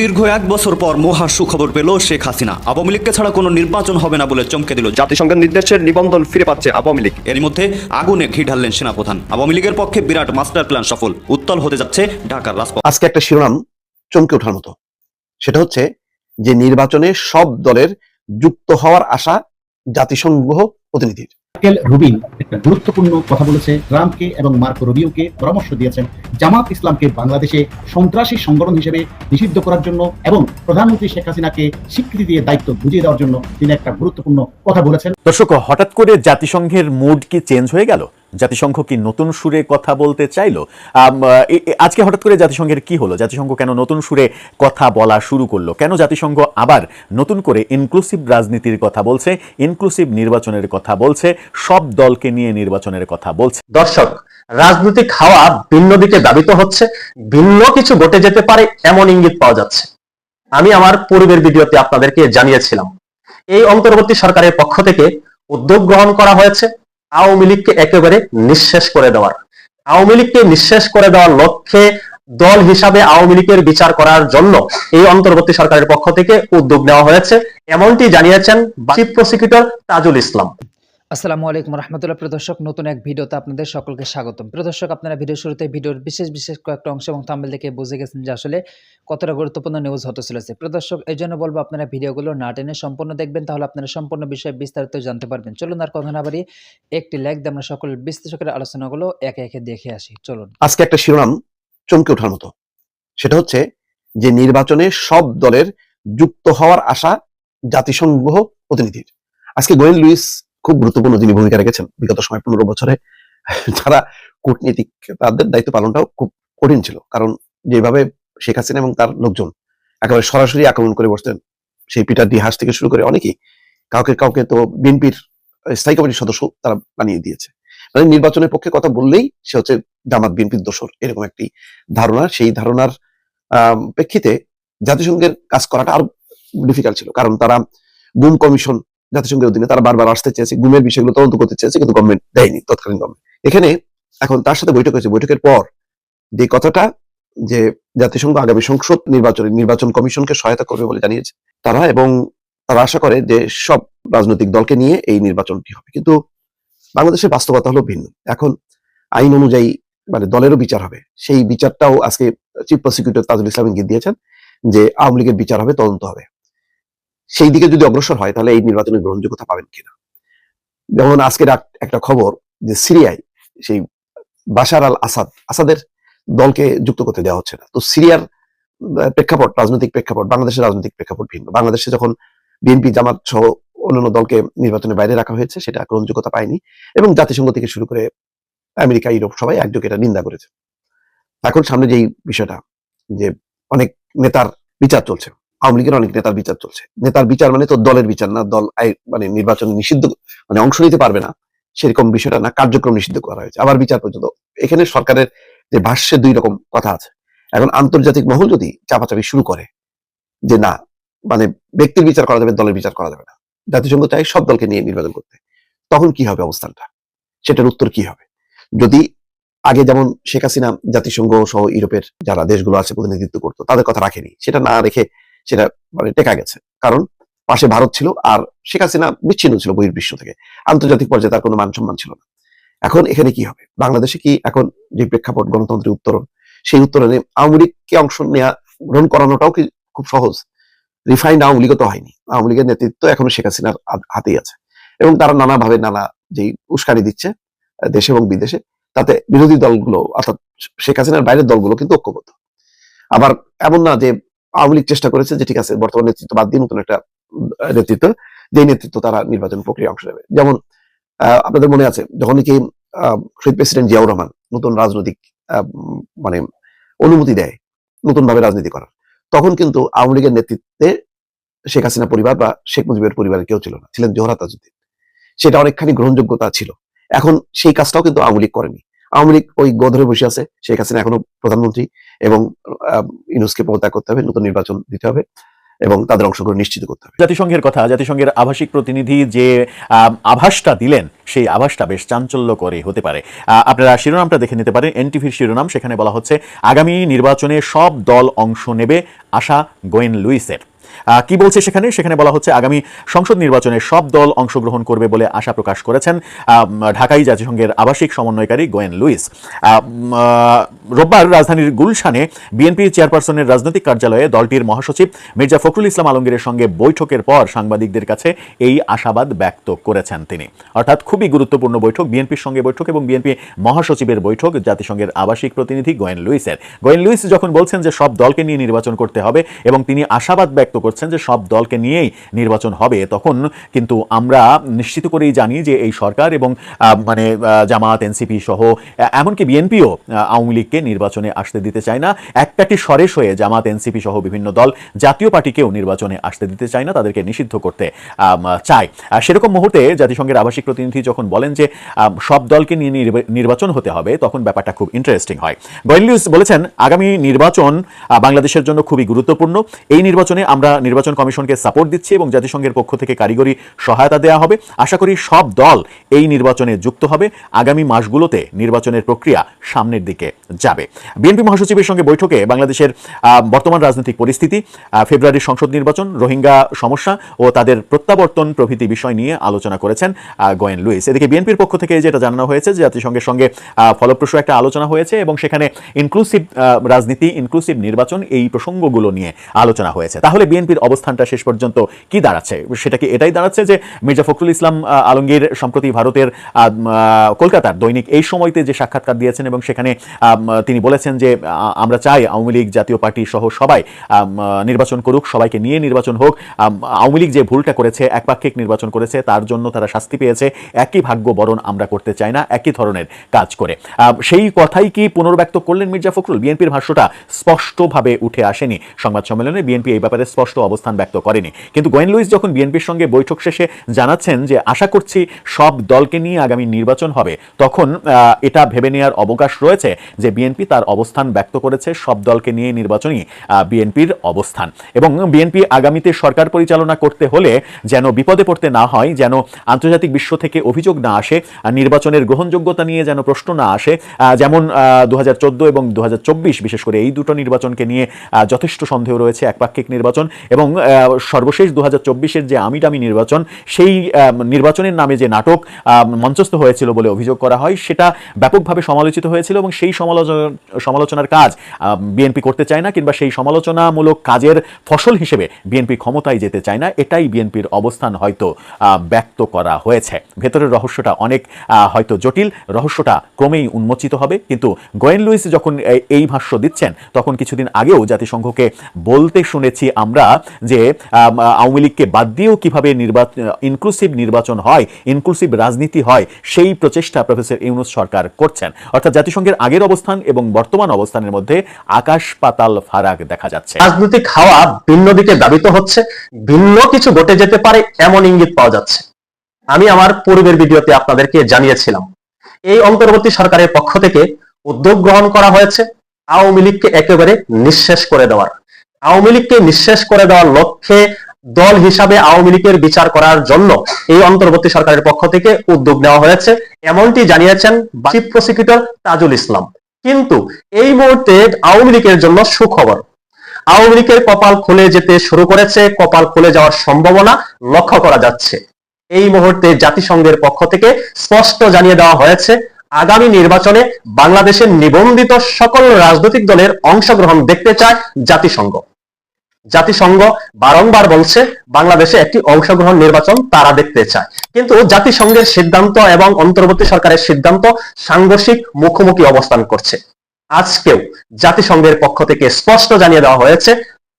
দীর্ঘ এক বছর পর মহা সুখবর পেল শেখ হাসিনা। আওয়ামী লীগকে ছাড়া কোনো নির্বাচন হবে না বলে চমকে দিল জাতিসংঘের নির্দেশের নিবন্ধন ফিরে পাচ্ছে আওয়ামী লীগ। এর মধ্যে আগুনে ঘি ঢাললেন সেনাপ্রধান। আওয়ামী লীগের পক্ষে বিরাট মাস্টার প্ল্যান সফল। উত্তল হতে যাচ্ছে ঢাকার রাজপথ। আজকে একটা শিরোনাম চমকে ওঠার মতো। সেটা হচ্ছে যে নির্বাচনে সব দলের যুক্ত হওয়ার আশা জাতিসংঘ প্রতিনিধির। মার্কেল রুবিন একটা গুরুত্বপূর্ণ কথা বলেছে ট্রাম্পকে এবং মার্কো রুবিওকে পরামর্শ দিয়েছেন জামাত ইসলামকে বাংলাদেশে সন্ত্রাসী সংগঠন হিসেবে নিষিদ্ধ করার জন্য এবং প্রধানমন্ত্রী শেখ হাসিনাকে স্বীকৃতি দিয়ে দায়িত্ব বুঝিয়ে দেওয়ার জন্য তিনি একটা গুরুত্বপূর্ণ কথা বলেছেন। দর্শক, হঠাৎ করে জাতিসংঘের মুড কি চেঞ্জ হয়ে গেল? জাতিসংঘ কি নতুন সুরে কথা বলতে চাইলো? আজকে হঠাৎ করে জাতিসংঘের কি হলো? জাতিসংঘ কেন নতুন সুরে কথা বলা শুরু করল? কেন জাতিসংঘ আবার নতুন করে ইনক্লুসিভ রাজনীতির কথা বলছে ইনক্লুসিভ নির্বাচনের কথা বলছে, সব দলকে নিয়ে নির্বাচনের কথা বলছে? দর্শক, রাজনৈতিক হাওয়া ভিন্ন দিকে দাবিত হচ্ছে, ভিন্ন কিছু ঘটে যেতে পারে এমন ইঙ্গিত পাওয়া যাচ্ছে। আমি আমার পূর্বের ভিডিওতে আপনাদেরকে জানিয়েছিলাম, এই অন্তর্বর্তী সরকারের পক্ষ থেকে উদ্যোগ গ্রহণ করা হয়েছে আওয়ামী লীগকে একেবারে নিঃশেষ করে দেওয়ার। আওয়ামী লীগকে নিঃশেষ করে দেওয়ার লক্ষ্যে দল হিসাবে আওয়ামী লীগের বিচার করার জন্য এই অন্তর্বর্তী সরকারের পক্ষ থেকে উদ্যোগ নেওয়া হয়েছে। এমনটি জানিয়েছেন চিফ প্রসিকিউটর তাজুল ইসলাম। আসসালামু আলাইকুম রহমতুল্লাহ। প্রিয় দর্শক, নতুন এক ভিডিওতে আপনাদের সকলকে স্বাগতম। প্রিয় দর্শক, আপনারা ভিডিও শুরুতে ভিডিওর বিশেষ বিশেষ কয়েকটা অংশ এবং থাম্বেল দেখে বুঝে গেছেন যে আসলে কতটা গুরুত্বপূর্ণ নিউজ হতে চলেছে। প্রিয় দর্শক, এই জন্য বলব আপনারা ভিডিওগুলো না টেনে সম্পূর্ণ দেখবেন, তাহলে আপনারা সম্পূর্ণ বিষয়ে বিস্তারিত জানতে পারবেন। চলুন আর কথা না বাড়িয়ে একটি লাইক দিয়ে আমরা সকল বিশ্লেষকের আলোচনাগুলো একে একে দেখে আসি। চলুন। আজকে একটা শিরোনাম চমকে ওঠার মতো। সেটা হচ্ছে যে নির্বাচনে সব দলের যুক্ত হওয়ার আশা জাতিসংঘ প্রতিনিধির। আজকে গোয়েন লুইস খুব গুরুত্বপূর্ণ যিনি ভূমিকা রেখেছেন বিগত সময় পনেরো বছরে, যারা কূটনীতিক তাদের দায়িত্ব পালনটাও খুব কঠিন ছিল। কারণ যেভাবে শেখ হাসিনা এবং তার লোকজন একেবারে সরাসরি আক্রমণ করে বসতেন, সেই পিটার ডিহাস থেকে শুরু করে অনেকেই কাউকে কাউকে তো বিএনপির স্থায়ী কমিটির সদস্য তারা বানিয়ে দিয়েছে। মানে নির্বাচনের পক্ষে কথা বললেই সে হচ্ছে জামাত বিএনপির দোষর, এরকম একটি ধারণা। সেই ধারণার প্রেক্ষিতে জাতিসংঘের কাজ করাটা আরও ডিফিকাল্ট ছিল। কারণ তারা গুম কমিশন জাতিসংঘের অধীনে তারা বারবার আসতে চেয়েছে, গুমের বিষয়গুলো তদন্ত করতে চেয়েছে, কিন্তু গভর্নমেন্ট দেয়নি তৎকালীন গভর্নমেন্ট এখানে এখন তার সাথে বৈঠক হয়েছে। বৈঠকের পর যে কথাটা যে জাতিসংঘ আগামী সংসদ নির্বাচনে নির্বাচন কমিশনকে সহায়তা করবে বলে জানিয়েছে, তারা এবং তারা আশা করে যে সব রাজনৈতিক দলকে নিয়ে এই নির্বাচনটি হবে। কিন্তু বাংলাদেশের বাস্তবতা হলো ভিন্ন। এখন আইন অনুযায়ী মানে দলেরও বিচার হবে। সেই বিচারটাও আজকে চিফ প্রসিকিউটর তাজুল ইসলাম ইঙ্গিত দিয়েছেন যে আওয়ামী লীগের বিচার হবে, তদন্ত হবে। সেই দিকে যদি অগ্রসর হয়, তাহলে এই নির্বাচনের গ্রহণযোগ্যতা পাবেন কিনা? যেমন আজকের একটা খবর যে সিরিয়ায় সেই বাশার আল আসাদ, আসাদের দলকে যুক্ত করতে দেওয়া হচ্ছে না। তো সিরিয়ার প্রেক্ষাপট, রাজনৈতিক প্রেক্ষাপট, বাংলাদেশের রাজনৈতিক প্রেক্ষাপট ভিন্ন। বাংলাদেশে যখন বিএনপি, জামাত সহ অন্যান্য দলকে নির্বাচনের বাইরে রাখা হয়েছে, সেটা গ্রহণযোগ্যতা পায়নি এবং জাতিসংঘ থেকে শুরু করে আমেরিকা, ইউরোপ সবাই একযোগে এটা নিন্দা করেছে। এখন সামনে যেই বিষয়টা, যে অনেক নেতার বিচার চলছে আওয়ামী লীগের অনেক নেতার বিচার চলছে। নেতার বিচার মানে তো দলের বিচার না, দল মানে নির্বাচনে নিষিদ্ধ মানে অংশ নিতে পারবে না। সেরকম বিষয়টা না, কার্যক্রম নিষিদ্ধ করা হয়েছে। আবার বিচার পর্যন্ত এখানে সরকারের যে ভাষ্যে দুই রকম কথা আছে। এখন আন্তর্জাতিক মহল যদি চাপাচাপি শুরু করে, যে না মানে ব্যক্তির বিচার করা যাবে, দলের বিচার করা যাবে না, জাতিসংঘ চাই সব দলকে নিয়ে নির্বাচন করতে, তখন কি হবে অবস্থানটা? সেটার উত্তর কি হবে? যদি আগে যেমন শেখ হাসিনা জাতিসংঘ সহ ইউরোপের যারা দেশগুলো আছে প্রতিনিধিত্ব করতো, তাদের কথা রাখেনি। সেটা না রেখে সেটা মানে টেকা গেছে। কারণ পাশে ভারত ছিল আর শেখ হাসিনা বিচ্ছিন্ন ছিল বহির্বিশ্ব থেকে। আন্তর্জাতিক পর্যায়ে তার কোনো মান সম্মান ছিল না। এখন এখানে কি হবে? বাংলাদেশে কি এখন যে প্রেক্ষাপট গণতন্ত্রের উত্তরণ, সেই উত্তরণে আওয়ামী লীগকে অংশ নেওয়া গ্রহণ করানোটাও কি খুব সহজ? রিফাইন্ড আওয়ামী লীগও তো হয়নি। আওয়ামী লীগের নেতৃত্ব এখনও শেখ হাসিনার হাত- হাতেই আছে। এবং তারা নানাভাবে নানা যেই উস্কানি দিচ্ছে দেশে এবং বিদেশে, তাতে বিরোধী দলগুলো অর্থাৎ শেখ হাসিনার বাইরের দলগুলো কিন্তু ঐক্যবদ্ধ। আবার এমন না যে আওয়ামী লীগ চেষ্টা করেছে যে, ঠিক আছে, বর্তমান নেতৃত্ব বাদ দিয়ে নতুন একটা নেতৃত্ব যে নেতৃত্ব তারা নির্বাচন প্রক্রিয়া অংশ নেবে। যেমন আপনাদের মনে আছে, যখন কি শহীদ প্রেসিডেন্ট জিয়াউর রহমান নতুন রাজনৈতিক মানে অনুমতি দেয় নতুন ভাবে রাজনীতি করার, তখন কিন্তু আওয়ামী লীগের নেতৃত্বে শেখ হাসিনা পরিবার বা শেখ মুজিবের পরিবারের কেউ ছিল না, ছিলেন জোহরা তাজুদ্দিন সেটা অনেকখানি গ্রহণযোগ্যতা ছিল। এখন সেই কাজটাও কিন্তু আওয়ামী লীগ করেনি। আওয়ামী লীগ ওই গোধরে বসে আছে, শেখ হাসিনা এখনও প্রধানমন্ত্রী এবং ইউনুসকে পদত্যাগ করতে হবে, নতুন নির্বাচন দিতে হবে এবং তাদের অংশগ্রহণ নিশ্চিত করতে হবে। জাতিসংঘের কথা, জাতিসংঘের আভাসিক প্রতিনিধি যে আভাসটা দিলেন, সেই আভাসটা বেশ চাঞ্চল্য করে হতে পারে। আপনারা শিরোনামটা দেখে নিতে পারেন, এনটিভির শিরোনাম, সেখানে বলা হচ্ছে, আগামী নির্বাচনে সব দল অংশ নেবে, আশা গোয়েন লুইসের কি বলছে সেখানে? সেখানে বলা হচ্ছে আগামী সংসদ নির্বাচনে সব দল অংশগ্রহণ করবে বলে আশা প্রকাশ করেছেন ঢাকাই জাতিসংঘের আবাসিক সমন্বয়কারী গোয়েন লুইস। রোববার রাজধানীর গুলশানে বিএনপি চেয়ারপারসনের রাজনৈতিক কার্যালয়ে দলটির মহাসচিব মির্জা ফখরুল ইসলাম আলমগীরের সঙ্গে বৈঠকের পর সাংবাদিকদের কাছে এই আশাবাদ ব্যক্ত করেছেন তিনি। অর্থাৎ খুবই গুরুত্বপূর্ণ বৈঠক, বিএনপির সঙ্গে বৈঠক এবং বিএনপি মহাসচিবের বৈঠক জাতিসংঘের আবাসিক প্রতিনিধি গোয়েন লুইসের। গোয়েন লুইস যখন বলছেন যে সব দলকে নিয়ে নির্বাচন করতে হবে এবং তিনি আশাবাদ ব্যক্ত করছেন যে সব দলকে নিয়েই নির্বাচন হবে। তখন কিন্তু আমরা নিশ্চিত করেই জানি যে এই সরকার এবং মানে জামাত এনসিপি সহ এমনকি বিএনপিও আওয়ামী লীগকে নির্বাচনে আসতে দিতে চায় না। এক প্যাটি সরেস হয়ে জামাত এনসিপি সহ বিভিন্ন দল জাতীয় পার্টিকেও নির্বাচনে আসতে দিতে চায় না, তাদেরকে নিষিদ্ধ করতে চায়। সেরকম মুহূর্তে জাতিসংঘের আবাসিক প্রতিনিধি যখন বলেন যে সব দলকে নিয়ে নির্বা- নির্বাচন হতে হবে, তখন ব্যাপারটা খুব ইন্টারেস্টিং হয়। গোয়েনলিউস বলেছেন, আগামী নির্বাচন বাংলাদেশের জন্য খুবই গুরুত্বপূর্ণ। এই নির্বাচনে আমরা নির্বাচন কমিশনকে সাপোর্ট দিচ্ছি এবং জাতিসংঘের পক্ষ থেকে কারিগরি সহায়তা দেওয়া হবে। আশা করি সব দল এই নির্বাচনে যুক্ত হবে। আগামী মাসগুলোতে নির্বাচনের প্রক্রিয়া সামনের দিকে যাবে। বিএনপি মহাসচিবের সঙ্গে বৈঠকে বাংলাদেশের বর্তমান রাজনৈতিক পরিস্থিতি ফেব্রুয়ারির সংসদ নির্বাচন, রোহিঙ্গা সমস্যা ও তাদের প্রত্যাবর্তন প্রভৃতি বিষয় নিয়ে আলোচনা করেছেন গোয়েন লুইস। এদিকে বিএনপির পক্ষ থেকে যেটা জানানো হয়েছে যে জাতিসংঘের সঙ্গে ফলপ্রসূ একটা আলোচনা হয়েছে এবং সেখানে ইনক্লুসিভ রাজনীতি ইনক্লুসিভ নির্বাচন এই প্রসঙ্গগুলো নিয়ে আলোচনা হয়েছে। তাহলে বিএনপির অবস্থানটা শেষ পর্যন্ত কি দাঁড়াচ্ছে? সেটা কি এটাই দাঁড়াচ্ছে যে মির্জা ফখরুল ইসলাম আলমগীর সম্প্রতি ভারতের কলকাতার দৈনিক এই সময়তে যে সাক্ষাৎকার দিয়েছেন এবং সেখানে তিনি বলেছেন যে আমরা চাই আওয়ামী লীগ, জাতীয় পার্টি সহ সবাই নির্বাচন করুক, সবাইকে নিয়ে নির্বাচন হোক। আওয়ামী লীগ যে ভুলটা করেছে একপাক্ষিক নির্বাচন করেছে, তার জন্য তারা শাস্তি পেয়েছে। একই ভাগ্য বরণ আমরা করতে চাই না, একই ধরনের কাজ করে। সেই কথাই কি পুনর্ব্যক্ত করলেন মির্জা ফখরুল? বিএনপির ভাষ্যটা স্পষ্টভাবে উঠে আসেনি সংবাদ সম্মেলনে। বিএনপি এই ব্যাপারে স্পষ্ট অবস্থান ব্যক্ত করেনি। কিন্তু গোয়েন লুইস যখন বিএনপির সঙ্গে বৈঠক শেষে জানাচ্ছেন যে আশা করছি সব দলকে নিয়ে আগামী নির্বাচন হবে, তখন এটা ভেবে নেওয়ার অবকাশ রয়েছে যে বিএনপি তার অবস্থান ব্যক্ত করেছে সব দলকে নিয়ে নির্বাচনই বিএনপির অবস্থান। এবং বিএনপি আগামীতে সরকার পরিচালনা করতে হলে যেন বিপদে পড়তে না হয়, যেন আন্তর্জাতিক বিশ্ব থেকে অভিযোগ না আসে নির্বাচনের গ্রহণযোগ্যতা নিয়ে যেন প্রশ্ন না আসে যেমন দু হাজার চোদ্দ এবং দু বিশেষ করে এই দুটো নির্বাচনকে নিয়ে যথেষ্ট সন্দেহ রয়েছে, একপাক্ষিক নির্বাচন। এবং সর্বশেষ দু হাজার যে আমিটামি নির্বাচন, সেই নির্বাচনের নামে যে নাটক মঞ্চস্থ হয়েছিল বলে অভিযোগ করা হয়, সেটা ব্যাপকভাবে সমালোচিত হয়েছিল এবং সেই সমালোচনা, সমালোচনার কাজ বিএনপি করতে চায় না কিংবা সেই সমালোচনামূলক কাজের ফসল হিসেবে বিএনপি ক্ষমতায় যেতে চায় না, এটাই বিএনপির অবস্থান হয়তো ব্যক্ত করা হয়েছে। ভেতরের রহস্যটা অনেক হয়তো জটিল, রহস্যটা ক্রমেই উন্মোচিত হবে, কিন্তু গোয়েন লুইস যখন এই ভাষ্য দিচ্ছেন, তখন কিছুদিন আগেও জাতিসংঘকে বলতে শুনেছি আমরা যে আওয়ামী লীগকে বাদ দিয়েও কীভাবে নির্বাচন ইনক্লুসিভ নির্বাচন হয় ইনক্লুসিভ রাজনীতি হয়, সেই প্রচেষ্টা প্রফেসর ইউনুস সরকার করছেন। অর্থাৎ জাতিসংঘের আগের অবস্থান এবং বর্তমান অবস্থানের মধ্যে আকাশ পাতাল ফারাক দেখা যাচ্ছে। রাজনৈতিক হাওয়া ভিন্ন দিকে দাবিত হচ্ছে, ভিন্ন কিছু ঘটে যেতে পারে, এমন ইঙ্গিত পাওয়া যাচ্ছে। আমি আমার পূর্বের ভিডিওতে আপনাদেরকে জানিয়েছিলাম, এই অন্তর্বর্তী সরকারের পক্ষ থেকে উদ্যোগ গ্রহণ করা হয়েছে আওয়ামী লীগকে একেবারে নিঃশেষ করে দেওয়ার। আওয়ামী লীগকে নিঃশেষ করে দেওয়ার লক্ষ্যে দল হিসাবে আওয়ামী লীগের বিচার করার জন্য এই অন্তর্বর্তী সরকারের পক্ষ থেকে উদ্যোগ নেওয়া হয়েছে। এমনটি জানিয়েছেন চিফ প্রসিকিউটর তাজুল ইসলাম। কিন্তু এই মুহূর্তে আওয়ামী লীগের জন্য সুখবর। আওয়ামী লীগের কপাল খুলে যেতে শুরু করেছে, কপাল খুলে যাওয়ার সম্ভাবনা লক্ষ্য করা যাচ্ছে। এই মুহূর্তে জাতিসংঘের পক্ষ থেকে স্পষ্ট জানিয়ে দেওয়া হয়েছে, আগামী নির্বাচনে বাংলাদেশের নিবন্ধিত সকল রাজনৈতিক দলের অংশগ্রহণ দেখতে চায় জাতিসংঘ। জাতিসংঘ বারংবার বলছে বাংলাদেশে একটি অংশগ্রহণ নির্বাচন তারা দেখতে চায়। কিন্তু জাতিসংঘের সিদ্ধান্ত এবং অন্তর্বর্তী সরকারের সিদ্ধান্ত সাংঘর্ষিক মুখোমুখি অবস্থান করছে। আজকেও জাতিসংঘের পক্ষ থেকে স্পষ্ট জানিয়ে দেওয়া হয়েছে,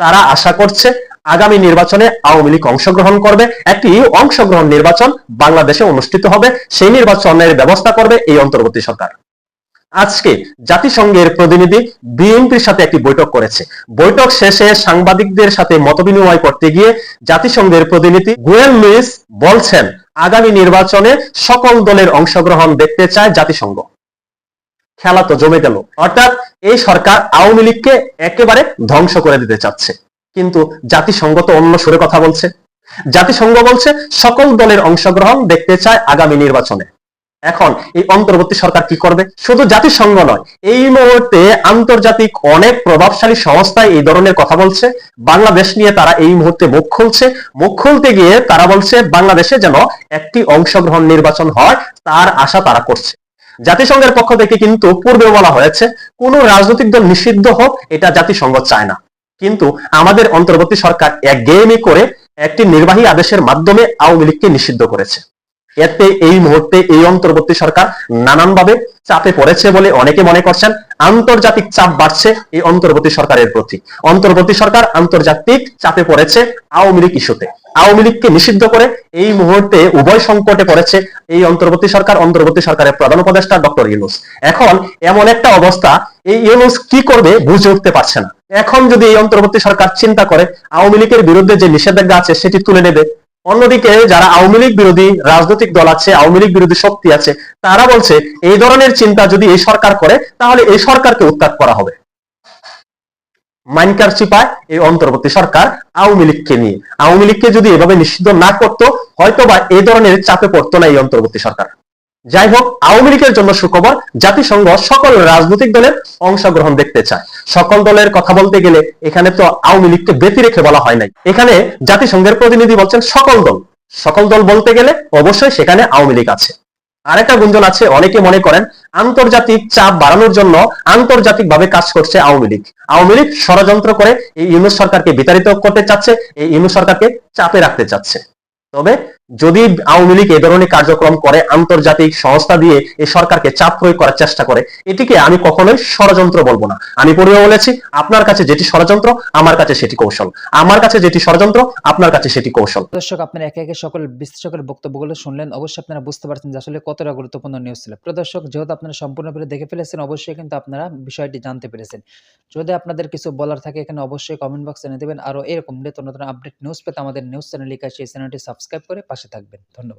তারা আশা করছে আগামী নির্বাচনে আওয়ামী লীগ অংশগ্রহণ করবে, একটি অংশগ্রহণ নির্বাচন বাংলাদেশে অনুষ্ঠিত হবে, সেই নির্বাচনের ব্যবস্থা করবে এই অন্তর্বর্তী সরকার। আজকে জাতিসংঘের প্রতিনিধি বিএনপির সাথে একটি বৈঠক করেছে। বৈঠক শেষে সাংবাদিকদের সাথে মতবিনিময় করতে গিয়ে জাতিসংঘের প্রতিনিধি গুয়েল লুইস বলছেন, আগামী নির্বাচনে সকল দলের অংশগ্রহণ দেখতে চায় জাতিসংঘ। খেলা তো জমে গেল। অর্থাৎ এই সরকার আওয়ামী লীগকে একেবারে ধ্বংস করে দিতে চাচ্ছে। কিন্তু জাতিসংঘ তো অন্য সুরে কথা বলছে। জাতিসংঘ বলছে, সকল দলের অংশগ্রহণ দেখতে চায় আগামী নির্বাচনে। এখন এই অন্তর্বর্তী সরকার কি করবে? শুধু জাতিসংঘ নয়, এই মুহূর্তে আন্তর্জাতিক অনেক প্রভাবশালী সংস্থায় এই ধরনের কথা বলছে। বাংলাদেশ নিয়ে তারা এই মুহূর্তে মুখ খুলছে। মুখ খুলতে গিয়ে তারা বলছে, বাংলাদেশে যেন একটি অংশগ্রহণ নির্বাচন হয়, তার আশা তারা করছে। জাতিসংঘের পক্ষ থেকে কিন্তু পূর্বে বলা হয়েছে, কোন রাজনৈতিক দল নিষিদ্ধ হোক, এটা জাতিসংঘ চায় না। কিন্তু আমাদের অন্তর্বর্তী সরকার এক গেমে করে একটি নির্বাহী আদেশের মাধ্যমে আওয়ামী লীগকে নিষিদ্ধ করেছে। এতে এই মুহূর্তে এই অন্তর্বর্তী সরকার নানানভাবে চাপে পড়েছে বলে অনেকে মনে করছেন। আন্তর্জাতিক চাপ বাড়ছে এই অন্তর্বর্তী সরকারের প্রতি। অন্তর্বর্তী সরকার আন্তর্জাতিক চাপে পড়েছে আওয়ামী লীগ ইস্যুতে। আওয়ামী লীগকে নিষিদ্ধ করে এই মুহূর্তে উভয় সংকটে পড়েছে এই অন্তর্বর্তী সরকার, অন্তর্বর্তী সরকারের প্রধান উপদেষ্টা ডক্টর ইউনুস। এখন এমন একটা অবস্থা, এই ইউনুস কি করবে বুঝে উঠতে পারছে না। এখন যদি এই অন্তর্বর্তী সরকার চিন্তা করে, আওয়ামী লীগের বিরুদ্ধে যে নিষেধাজ্ঞা আছে সেটি তুলে নেবে অন্যদিকে যারা আওয়ামী লীগ বিরোধী রাজনৈতিক দল আছে, আওয়ামী লীগ বিরোধী শক্তি আছে, তারা বলছে এই ধরনের চিন্তা যদি এই সরকার করে, তাহলে এই সরকারকে উত্তাপ করা হবে। মাইনকার চিপায় এই অন্তর্বর্তী সরকার আওয়ামী লীগকে নিয়ে। আওয়ামী লীগকে যদি এভাবে নিষিদ্ধ না করতো হয়তো বা এই ধরনের চাপে পড়তো না এই অন্তর্বর্তী সরকার। যাই হোক আওয়ামী লীগের জন্য সুখবর, জাতিসংঘ সকল রাজনৈতিক দলের অংশগ্রহণ দেখতে চায়। সকল দলের কথা বলতে গেলে এখানে তো আওয়ামী লীগকে ব্যতি রেখে বলা হয় নাই। এখানে জাতিসংঘের প্রতিনিধি বলছেন সকল দল। সকল দল বলতে গেলে অবশ্যই সেখানে আওয়ামী লীগ আছে। আরেকটা গুঞ্জন আছে, অনেকে মনে করেন আন্তর্জাতিক চাপ বাড়ানোর জন্য আন্তর্জাতিক ভাবে কাজ করছে আওয়ামী লীগ। আওয়ামী লীগ ষড়যন্ত্র করে এই ইউনুস সরকারকে বিতাড়িত করতে চাচ্ছে, এই ইউনুস সরকারকে চাপে রাখতে চাচ্ছে। তবে যদি আওয়ামী লীগ এ ধরনের কার্যক্রম করে, আন্তর্জাতিক সংস্থা দিয়ে এই সরকারকে চাপ প্রয়োগ করার চেষ্টা করে, এটিকে আমি কখনোই ষড়যন্ত্র বলব না। আমি পূর্বে বলেছি, আপনার কাছে যেটি ষড়যন্ত্র, আমার কাছে সেটি কৌশল। আমার কাছে যেটি ষড়যন্ত্র, আপনার কাছে সেটি কৌশল। দর্শক, আপনারা একে একে সকল বিশ্লেষকের বক্তব্যগুলো শুনলেন। অবশ্যই আপনারা বুঝতে পারছেন যে আসলে কতটা গুরুত্বপূর্ণ নিউজ ছিল। প্রদর্শক যেহেতু আপনারা সম্পূর্ণ সম্পূর্ণভাবে দেখে ফেলেছেন, অবশ্যই কিন্তু আপনারা বিষয়টি জানতে পেরেছেন। যদি আপনাদের কিছু বলার থাকে, এখানে অবশ্যই কমেন্ট বক্সে জানিয়ে দেবেন। আরও এরকম নিত্য নতুন আপডেট নিউজ পেতে আমাদের নিউজ চ্যানেল লিখে সেই চ্যানেলটি সাবস্ক্রাইব করে পাশে থাকবেন। ধন্যবাদ।